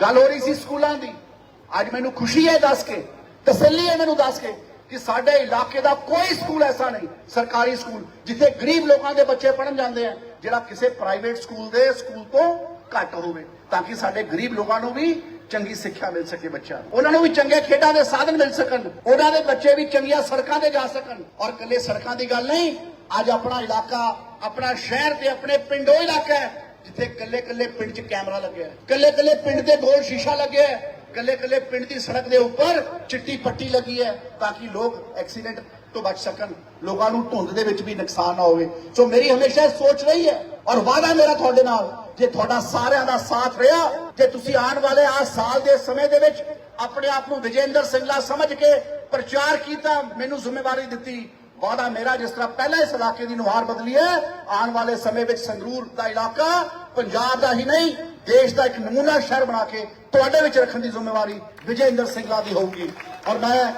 ਗੱਲ ਹੋ ਰਹੀ ਸੀ ਸਕੂਲਾਂ ਦੀ। ਅੱਜ ਮੈਨੂੰ ਖੁਸ਼ੀ ਹੈ ਦੱਸ ਕੇ, ਤਸੱਲੀ ਹੈ ਮੈਨੂੰ ਦੱਸ ਕੇ ਕਿ ਸਾਡੇ ਇਲਾਕੇ ਦਾ ਕੋਈ ਸਕੂਲ ਐਸਾ ਨਹੀਂ, ਸਰਕਾਰੀ ਸਕੂਲ, ਜਿੱਥੇ ਗਰੀਬ ਲੋਕਾਂ ਦੇ ਬੱਚੇ ਪੜਨ ਜਾਂਦੇ ਆ, ਜਿਹੜਾ ਕਿਸੇ ਪ੍ਰਾਈਵੇਟ ਸਕੂਲ ਦੇ ਸਕੂਲ ਤੋਂ ਘੱਟ ਹੋਵੇ, ਤਾਂ ਕਿ ਸਾਡੇ ਗਰੀਬ ਲੋਕਾਂ ਨੂੰ ਵੀ ਚੰਗੀ ਸਿੱਖਿਆ ਮਿਲ ਸਕੇ ਬੱਚਿਆਂ ਨੂੰ। ਉਹਨਾਂ ਨੂੰ ਵੀ ਚੰਗੇ ਖੇਡਾਂ ਦੇ ਸਾਧਨ ਮਿਲ ਸਕਣ, ਉਹਨਾਂ ਦੇ ਬੱਚੇ ਵੀ ਚੰਗੀਆਂ ਸੜਕਾਂ ਤੇ ਜਾ ਸਕਣ। ਔਰ ਇਕੱਲੇ ਸੜਕਾਂ ਦੀ ਗੱਲ ਨਹੀਂ, ਅੱਜ ਆਪਣਾ ਇਲਾਕਾ, ਆਪਣਾ ਸ਼ਹਿਰ ਤੇ ਆਪਣੇ ਪਿੰਡੋ ਇਲਾਕਾ ਹੈ ਜਿੱਥੇ ਕੱਲੇ ਕੱਲੇ ਪਿੰਡ 'ਚ ਕੈਮਰਾ ਲੱਗਿਆ ਕੱਲੇ ਕੱਲੇ ਪਿੰਡ ਦੇ ਗੋਲ ਸ਼ੀਸ਼ਾ ਲੱਗਿਆ ਕੱਲੇ ਕੱਲੇ ਪਿੰਡ ਦੀ ਸੜਕ ਦੇ ਉੱਪਰ ਚਿੱਟੀ ਪੱਟੀ ਲੱਗੀ ਹੈ ਤਾਂ ਕਿ ਲੋਕ ਐਕਸੀਡੈਂਟ ਤੋਂ ਬਚ ਸਕਣ। ਲੋਕਾਂ ਨੂੰ ਧੁੰਦ ਦੇ ਵਿੱਚ ਵੀ ਨੁਕਸਾਨ ਨਾ ਹੋਵੇ। ਸੋ ਮੇਰੀ ਹਮੇਸ਼ਾ ਸੋਚ ਰਹੀ ਹੈ ਔਰ ਵਾਅਦਾ ਮੇਰਾ ਤੁਹਾਡੇ ਨਾਲ, ਜੇ ਤੁਹਾਡਾ ਸਾਰਿਆਂ ਦਾ ਸਾਥ ਰਿਹਾ, ਜੇ ਤੁਸੀਂ ਆਉਣ ਵਾਲੇ ਆ ਸਾਲ ਦੇ ਸਮੇਂ ਦੇ ਵਿੱਚ ਆਪਣੇ ਆਪ ਨੂੰ ਵਿਜੇਂਦਰ ਸਿੰਘਲਾ ਸਮਝ ਕੇ ਪ੍ਰਚਾਰ ਕੀਤਾ, ਮੈਨੂੰ ਜ਼ਿੰਮੇਵਾਰੀ ਦਿੱਤੀ ਵਾਦਾ ਮੇਰਾ ਜਿਸ ਤਰ੍ਹਾਂ ਪਹਿਲਾਂ ਇਸ ਇਲਾਕੇ ਦੀ ਨੁਹਾਰ ਬਦਲੀ ਹੈ, ਆਉਣ ਵਾਲੇ ਸਮੇਂ ਵਿੱਚ ਸੰਗਰੂਰ ਦਾ ਇਲਾਕਾ ਪੰਜਾਬ ਦਾ ਹੀ ਨਹੀਂ, ਦੇਸ਼ ਦਾ ਇੱਕ ਨਮੂਨਾ ਸ਼ਹਿਰ ਬਣਾ ਕੇ ਤੁਹਾਡੇ ਵਿੱਚ ਰੱਖਣ ਦੀ ਜ਼ਿੰਮੇਵਾਰੀ ਵਿਜੇਂਦਰ ਸਿੰਘਲਾ ਦੀ ਹੋਊਗੀ। ਔਰ ਮੈਂ